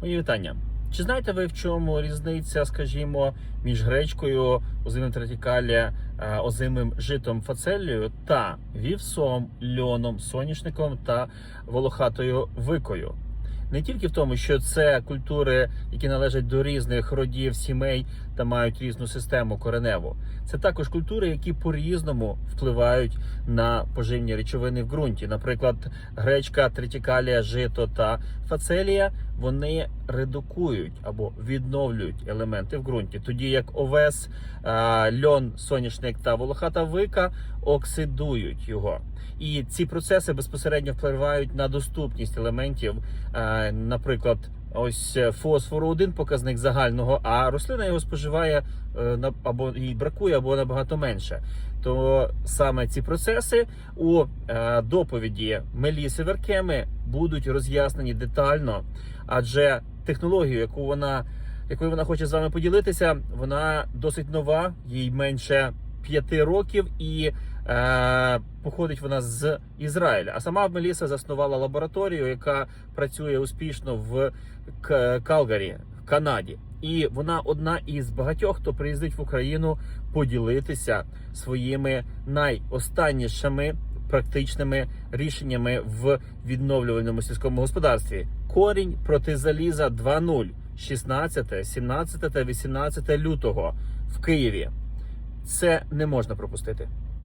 Мої вітання. Чи знаєте ви в чому різниця, скажімо, між гречкою, озимим третікалі, е, озимим житом фацелією та вівсом, льоном, соняшником та волохатою викою? Не тільки в тому, що це культури, які належать до різних родів, сімей та мають різну систему кореневу. Це також культури, які по-різному впливають на поживні речовини в ґрунті. Наприклад, гречка, третікалія, жито та фацелія вони редукують або відновлюють елементи в ґрунті, тоді як овес, е, льон, соняшник та волохата вика оксидують його. І ці процеси безпосередньо впливають на доступність елементів, Е, наприклад. Ось фосфору один показник загального, а рослина його споживає е, або їй бракує, або набагато менше. То саме ці процеси у е, доповіді Меліси Веркеми будуть роз'яснені детально, адже технологію, яку вона якою вона хоче з вами поділитися, вона досить нова, їй менше п'яти років і. Е, походить вона з Ізраїля. А сама Меліса заснувала лабораторію, яка працює успішно в Калгарі, в Канаді. І вона одна із багатьох, хто приїздить в Україну поділитися своїми найостаннішими практичними рішеннями в відновлювальному сільському господарстві. Корінь проти заліза 2.0 16, 17 та 18 лютого в Києві. Це не можна пропустити.